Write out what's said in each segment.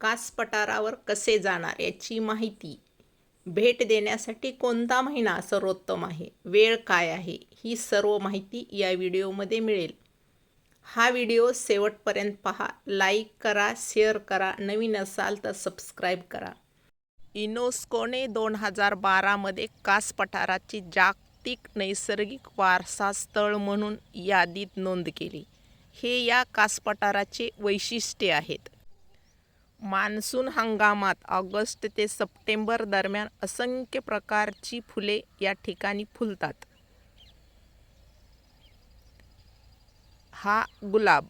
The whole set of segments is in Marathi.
कास पठारावर कसे जाणार याची माहिती. भेट देण्यासाठी कोणता महिना सर्वोत्तम आहे? वेळ काय आहे? ही सर्व माहिती या व्हिडिओमध्ये मिळेल. हा व्हिडिओ शेवटपर्यंत पहा. लाईक करा शेअर करा. नवीन असाल तर सबस्क्राईब करा. इनोस्कोने दोन हजार बारामध्ये कास पठाराची जागतिक नैसर्गिक वारसा स्थळ म्हणून यादीत नोंद केली. हे या कासपठाराचे वैशिष्ट्ये आहेत. मान्सून हंगामात ऑगस्ट ते सप्टेंबर दरम्यान असंख्य प्रकारची फुले या ठिकाणी फुलतात. हा गुलाब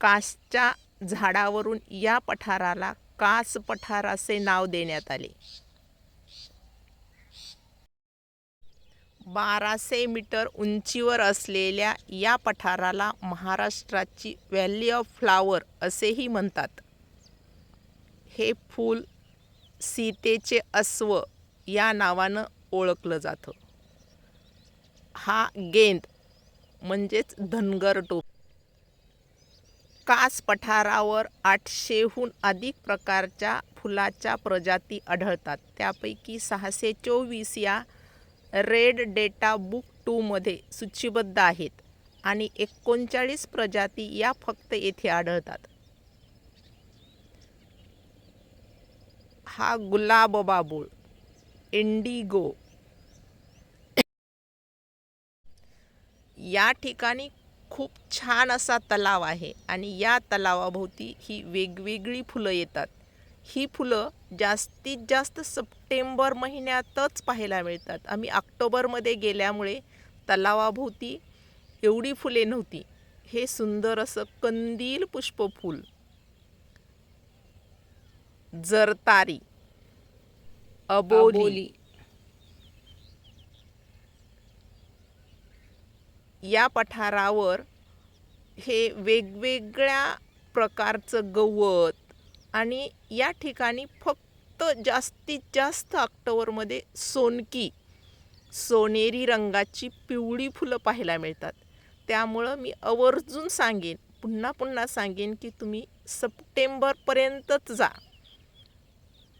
कासच्या झाडावरून या पठाराला कास पठार असे नाव देण्यात आले. बाराशे मीटर उंचीवर असलेल्या या पठाराला महाराष्ट्राची व्हॅली ऑफ फ्लावर असेही म्हणतात. हे फूल सीतेचे अस्व या नावानं ओळखलं जातं. हा गेंद म्हणजेच धनगर टोप. कास पठारावर आठशेहून अधिक प्रकारच्या फुलाच्या प्रजाती आढळतात. त्यापैकी सहाशे चोवीस या रेड डेटा बुक टूमध्ये सूचीबद्ध आहेत आणि एकोणचाळीस प्रजाती या फक्त येथे आढळतात. हा गुलाब बाबूळ इंडिगो. या ठिकाणी खूप छान असा तलाव आहे आणि या तलावाभोवती ही वेगवेगळी फुलं येतात. ही फुलं जास्तीत जास्त सप्टेंबर महिन्यातच पाहायला मिळतात. आम्ही ऑक्टोबरमध्ये गेल्यामुळे तलावाभोवती एवढी फुले नव्हती. हे सुंदर असं कंदील पुष्पफूल जरतारी. अबोली. या पठारावर हे वेगवेगळ्या प्रकारचं गवत आणि या ठिकाणी फक्त जास्तीत जास्त ऑक्टोबरमध्ये सोनकी सोनेरी रंगाची पिवळी फुलं पाहायला मिळतात. त्यामुळं मी आवर्जून सांगेन पुन्हा पुन्हा सांगेन की तुम्ही सप्टेंबरपर्यंतच जा.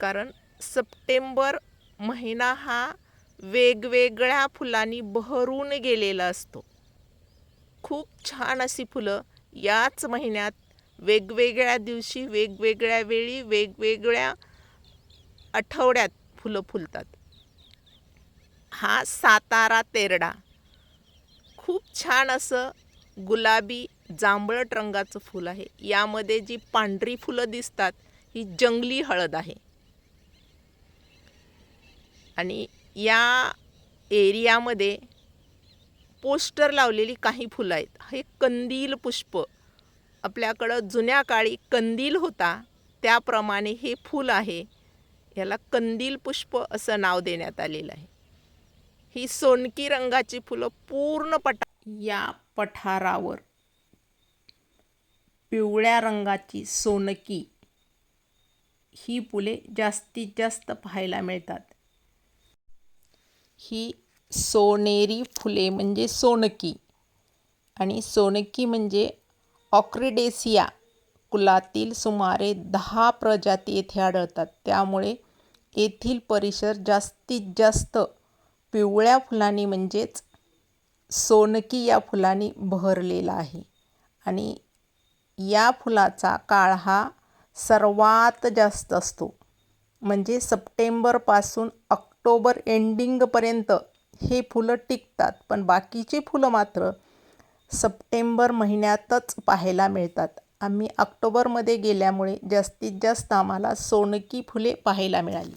कारण सप्टेंबर महिना हा वेगवेगळ्या फुलांनी बहरून गेलेला असतो. खूप छान अशी फुलं याच महिन्यात वेगवेगळ्या दिवशी वेगवेगळ्या वेळी वेगवेगळ्या आठवड्यात फुलं फुलतात. हा सातारा तेरडा. खूप छान असं गुलाबी जांभळट रंगाचं फूल आहे. यामध्ये जी पांढरी फुलं दिसतात ही जंगली हळद आहे. आणि या एरियामध्ये पोस्टर लावलेली काही फुलं आहेत. हे कंदील पुष्प. आपल्याकडं जुन्या काळी कंदील होता. त्याप्रमाणे हे फूल आहे. याला कंदील पुष्प असं नाव देण्यात आलेलं आहे. ही सोनकी रंगाची फुलं पूर्ण पठा या पठारावर पिवळ्या रंगाची सोनकी ही फुले जास्तीत जास्त पाहायला मिळतात. ही सोनेरी फुले म्हणजे सोनकी. आणि सोनकी म्हणजे ऑक्रिडेसिया कुलातील सुमारे दहा प्रजाती येथे आढळतात. त्यामुळे येथील परिसर जास्तीत जास्त पिवळ्या फुलांनी म्हणजेच सोनकी या फुलांनी बहरलेला आहे. आणि या फुलाचा काळ हा सर्वात जास्त असतो. म्हणजे सप्टेंबरपासून ऑक्टोबर एंडिंगपर्यंत हे फुलं टिकतात पण बाकीची फुलं मात्र सप्टेंबर महिन्यातच पाहायला मिळतात. आम्ही ऑक्टोबरमध्ये गेल्यामुळे जास्तीत जास्त आम्हाला सोनकी फुले पाहायला मिळाली.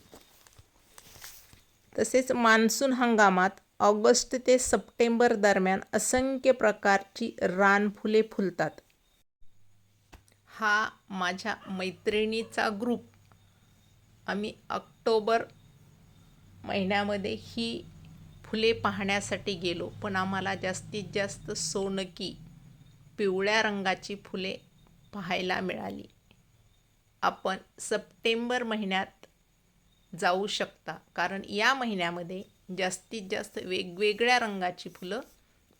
तसेच मान्सून हंगामात ऑगस्ट ते सप्टेंबर दरम्यान असंख्य प्रकारची रानफुले फुलतात. हा माझ्या मैत्रिणीचा ग्रुप आम्ही ऑक्टोबर महिन्यामध्ये ही फुले पाहण्यासाठी गेलो पण आम्हाला जास्तीत जास्त सोनकी पिवळ्या रंगाची फुले पाहायला मिळाली. आपण सप्टेंबर महिन्यात जाऊ शकता कारण या महिन्यामध्ये जास्तीत जास्त वेगवेगळ्या रंगाची फुलं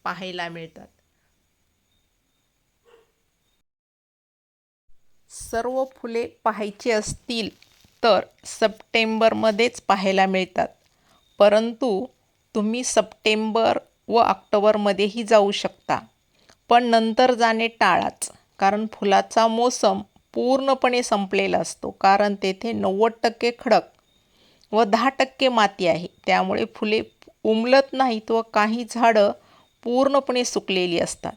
पाहायला मिळतात. सर्व फुले पाहायची असतील तर सप्टेंबरमध्येच पाहायला मिळतात. परंतु तुम्ही सप्टेंबर व ऑक्टोबरमध्येही जाऊ शकता. पण नंतर जाणे टाळाच कारण फुलाचा मोसम पूर्णपणे संपलेला असतो कारण तेथे नव्वद टक्के खडक व दहा टक्के माती आहे. त्यामुळे फुले उमलत नाहीत व काही झाडं पूर्णपणे सुकलेली असतात.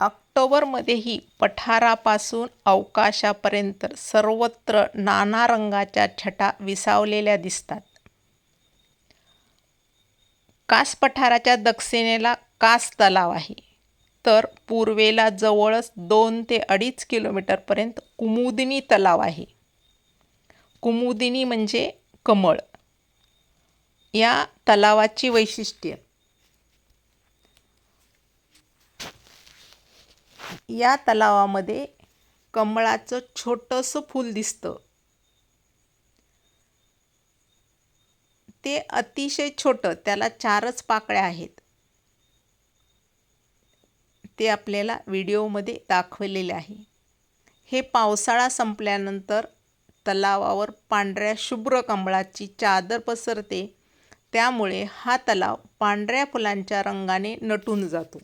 ऑक्टोबरमध्येही पठारापासून अवकाशापर्यंत सर्वत्र नाना रंगाच्या छटा विसावलेल्या दिसतात. कास पठाराच्या दक्षिणेला कास तलाव आहे. तर पूर्वेला जवळच दोन ते अडीच किलोमीटरपर्यंत कुमुदिनी तलाव आहे. कुमुदिनी म्हणजे कमळ. या तलावाची वैशिष्ट्य. या तलावामध्ये कमळाचं छोटंसं फूल दिसतं. ते अतिशय छोटं त्याला चारच पाकळ्या आहेत. ते आपल्याला व्हिडिओमध्ये दाखवलेले आहे. हे पावसाळा संपल्यानंतर तलावावर पांढऱ्या शुभ्र कमळाची चादर पसरते. त्यामुळे हा तलाव पांढऱ्या फुलांच्या रंगाने नटून जातो.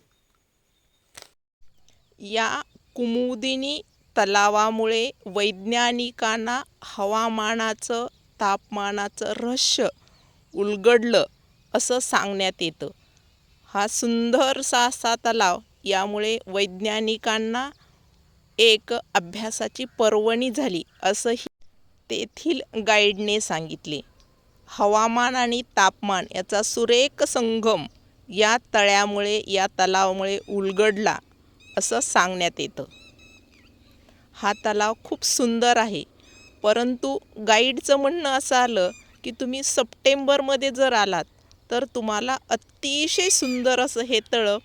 या कुमुदिनी तलावामुळे वैज्ञानिकांना हवामानाचं तापमानाचं रहस्य उलगडलं असं सांगण्यात येतं. हा सुंदरसा असा तलाव यामुळे वैज्ञानिकांना एक अभ्यासाची पर्वणी झाली असंही तेथील गाईडने सांगितले. हवामान आणि तापमान याचा सुरेख संगम या तळ्यामुळे या तलावामुळे उलगडला. असं सांगण्यात येतं. हा तलाव खूप सुंदर आहे. परंतु गाईडचं म्हणणं असं आलं की तुम्ही सप्टेंबरमध्ये जर आलात तर तुम्हाला अतिशय सुंदर असं हे तळं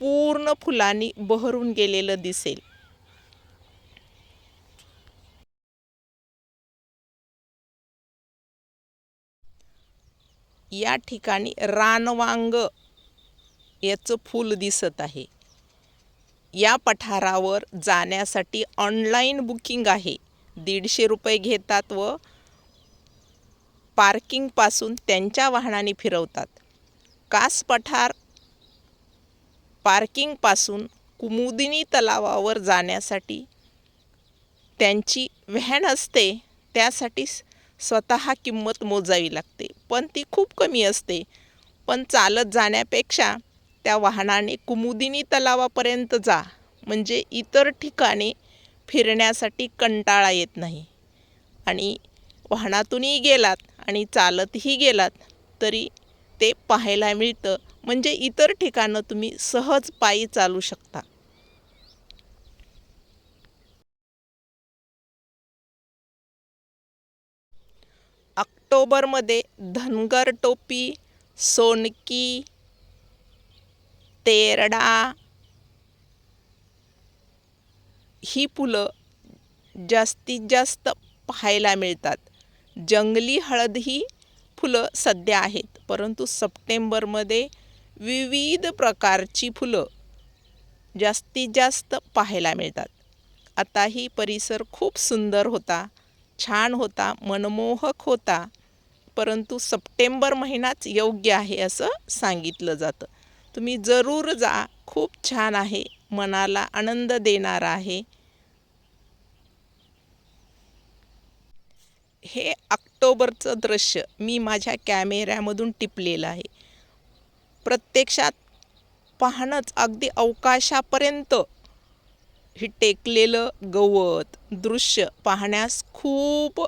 पूर्ण फुलांनी बहरून गेलेलं दिसेल. या ठिकाणी रानवांग याचं फूल दिसत आहे. या पठारावर जाण्यासाठी ऑनलाईन बुकिंग आहे. दीडशे रुपये घेतात व पार्किंगपासून त्यांच्या वाहनाने फिरवतात. कास पठार पार्किंगपासून कुमुदिनी तलावावर जाण्यासाठी त्यांची व्हॅन असते त्यासाठी स्वतः किंमत मोजावी लागते. पण ती खूप कमी असते. पण चालत जाण्यापेक्षा त्या वाहनाने कुमुदिनी तलावापर्यंत जा. म्हणजे इतर ठिकाणी फिरण्यासाठी कंटाळा येत नाही. आणि वाहनातूनही गेलात आणि चालतही गेलात तरी ते पाहायला मिळतं. म्हणजे इतर ठिकाणं तुम्ही सहज पायी चालू शकता. ऑक्टोबरमध्ये धनगर टोपी सोनकी तेरडा. ही फुलं जास्तीत जास्त पाहायला मिळतात. जंगली हळद ही फुलं सध्या आहेत परंतु सप्टेंबरमध्ये विविध प्रकारची फुलं जास्तीत जास्त पाहायला मिळतात. आता ही परिसर खूप सुंदर होता छान होता मनमोहक होता परंतु सप्टेंबर महिनाच योग्य आहे असं सांगितलं जातं. तुम्ही जरूर जा. खूप छान आहे. मनाला आनंद देणारा आहे. हे ऑक्टोबरचं दृश्य मी माझ्या कॅमेऱ्यामधून टिपलेलं आहे. प्रत्यक्षात पाहणंच अगदी अवकाशापर्यंत. हे टेकलेलं गवत दृश्य पाहण्यास खूप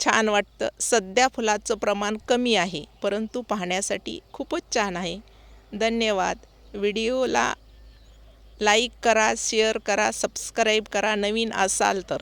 छान वाटतं. सध्या फुलाचं प्रमाण कमी आहे परंतु पाहण्यासाठी खूपच छान आहे. धन्यवाद. व्हिडिओला लाईक करा शेअर करा सबस्क्राईब करा. नवीन असाल तर.